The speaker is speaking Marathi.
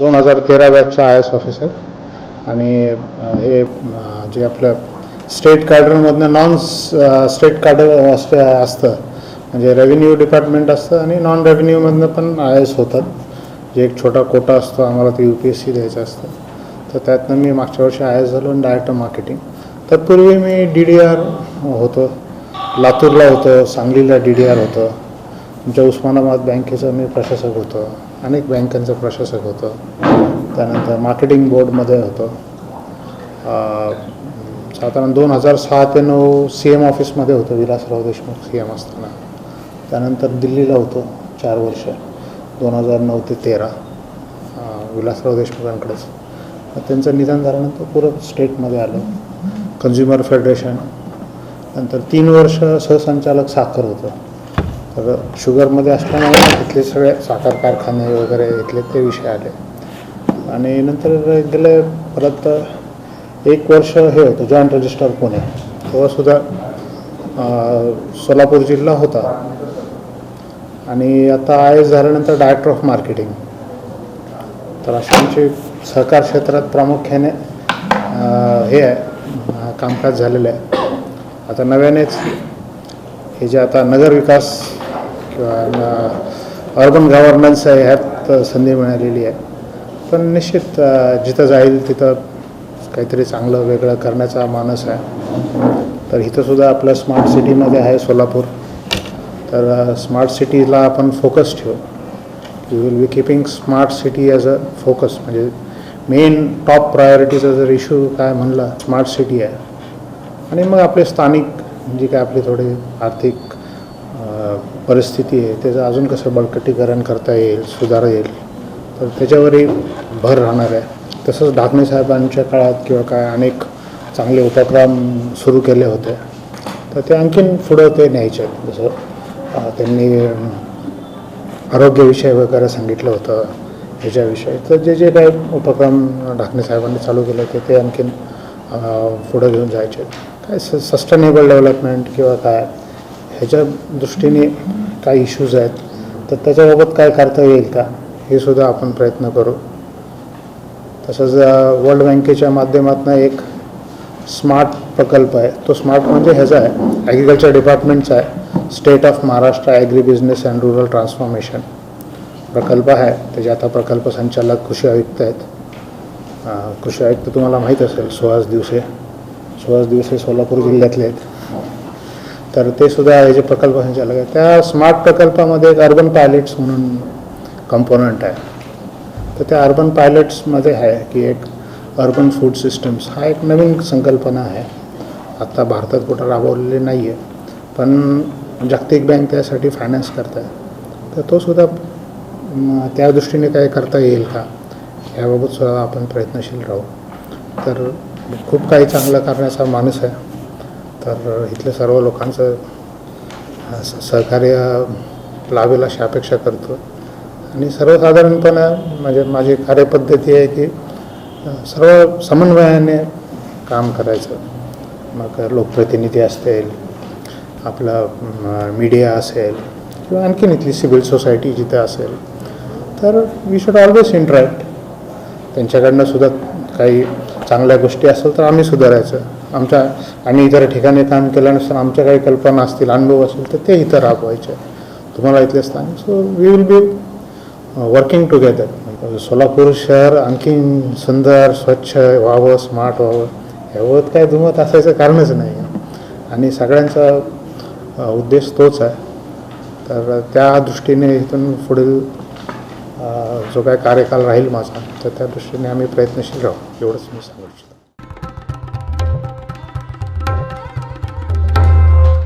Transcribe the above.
दोन हजार तेरा बॅचचा आय एस ऑफिसर. आणि हे जे आपलं स्टेट कॅडरमधनं नॉन स्टेट कॅडर असतं म्हणजे रेव्हेन्यू डिपार्टमेंट असतं आणि नॉन रेव्हेन्यूमधनं पण आय एस होतात. जे एक छोटा कोटा असतो आम्हाला ते यू पी एस सी द्यायचं असतं. तर त्यातनं मी मागच्या वर्षी आय एस झालो आणि डायरेक्टर मार्केटिंग तत्पूर्वी मी डी डी आर होतो. लातूरला होतं सांगलीला डी डी आर होतं. आमच्या उस्मानाबाद बँकेचं मी प्रशासक होतो. अनेक बँकांचं प्रशासक होतं. त्यानंतर मार्केटिंग बोर्डमध्ये होतं. साधारण दोन हजार सहा ते नऊ सी एम ऑफिसमध्ये होतं विलासराव देशमुख सी एम असताना. त्यानंतर दिल्लीला होतो चार वर्ष दोन हजार नऊ ते तेरा. विलासराव देशमुखांकडेच. मग त्यांचं निधन झाल्यानंतर पुरं स्टेटमध्ये आलं कन्झ्युमर फेडरेशन नंतर तीन वर्ष सहसंचालक साखर होतं. तर शुगरमध्ये असल्यामुळे इथले सगळे साखर कारखाने वगैरे इथले ते विषय आले. आणि नंतर गेले परत एक वर्ष हे होतं जॉईंट रजिस्टर पुणे. तेव्हासुद्धा सोलापूर जिल्हा होता. आणि आता आय एस झाल्यानंतर डायरेक्टर ऑफ मार्केटिंग तर अशा आमचे सहकार क्षेत्रात प्रामुख्याने हे आहे कामकाज झालेलं आहे. आता नव्यानेच हे जे आता नगरविकास विकास अर्बन गव्हर्नन्स आहे ह्यात संधी मिळालेली आहे. पण निश्चित जिथं जाईल तिथं काहीतरी चांगलं वेगळं करण्याचा मानस आहे. तर इथं सुद्धा आपलं स्मार्ट सिटीमध्ये आहे सोलापूर. तर स्मार्ट सिटीला आपण फोकस ठेवू. You will be keeping smart city as a focus म्हणजे मेन टॉप प्रायोरिटीचा जर इश्यू काय म्हणला स्मार्ट सिटी आहे. आणि मग आपले स्थानिक जी काय आपली थोडी आर्थिक परिस्थिती आहे त्याचं अजून कसं बळकटीकरण करता येईल सुधारता येईल तर त्याच्यावरही भर राहणार आहे. तसंच ढाकणे साहेबांच्या काळात किंवा काय अनेक चांगले उपक्रम सुरू केले होते. तर ते आणखीन पुढं ते न्यायचे आहेत. जसं त्यांनी आरोग्यविषयी आरोग्यविषय वगैरे सांगितलं होतं ह्याच्याविषयी तर जे जे काही उपक्रम ढाकणे साहेबांनी चालू केले होते ते आणखीन पुढं घेऊन जायचे काय स सस्टेनेबल डेव्हलपमेंट किंवा काय ह्याच्या दृष्टीने काय इश्यूज आहेत. तर त्याच्याबाबत काय करता येईल का? हे सुद्धा आपण प्रयत्न करू. तसंच वर्ल्ड बँकेच्या माध्यमातून एक स्मार्ट प्रकल्प आहे. तो स्मार्ट म्हणजे ह्याचा आहे. ॲग्रिकल्चर डिपार्टमेंटचा आहे. State of Maharashtra agri business and rural transformation प्रकल्प आहे. त्याचे आता प्रकल्प संचालक कृषी आयुक्त आहेत. कृषी आयुक्त तुम्हाला माहीत असेल सुहास दिवसे. सुहास दिवसे सोलापूर जिल्ह्यातले आहेत. तर ते सुद्धा हे जे प्रकल्प संचालक आहे त्या स्मार्ट प्रकल्पामध्ये एक अर्बन पायलट्स म्हणून कंपोनंट आहे. तर त्या अर्बन पायलट्समध्ये आहे की एक अर्बन फूड सिस्टम्स हा एक नवीन संकल्पना आहे. आत्ता भारतात कुठं राबवलेली नाही आहे पण जागतिक बँक त्यासाठी फायनान्स करत आहे तर तो सुद्धा त्या दृष्टीने काय करता येईल का याबाबत सुद्धा आपण प्रयत्नशील राहू. तर खूप काही चांगलं करण्याचा माणूस आहे. तर इथल्या सर्व लोकांचं सहकार्य लाभेल अशी अपेक्षा करतो. आणि सर्वसाधारणपणे म्हणजे माझी कार्यपद्धती आहे की सर्व समन्वयाने काम करायचं. मग लोकप्रतिनिधी असतील आपला मीडिया असेल किंवा आणखीन इथली सिव्हिल सोसायटी जिथे असेल तर वी शुड ऑलवेज इंटरॅक्ट. त्यांच्याकडनं सुद्धा काही चांगल्या गोष्टी असेल तर आम्ही सुधारायचं. आमच्या आणि इतर ठिकाणी काम केल्यानुसार आमच्या काही कल्पना असतील अनुभव असेल तर ते इथं राबवायचे. तुम्हाला इथले स्थान so we will be working together Solapur शहर आणखीन सुंदर स्वच्छ व्हावं स्मार्ट व्हावं यावत काय दुमत असायचं कारणच नाही. आणि सगळ्यांचा uh, उद्देश तोच आहे. तर त्या दृष्टीने इथून पुढील uh, जो काय कार्यकाल राहील माझा तर त्या दृष्टीने आम्ही प्रयत्नशील राहू. एवढंच मी सांगू इच्छितो.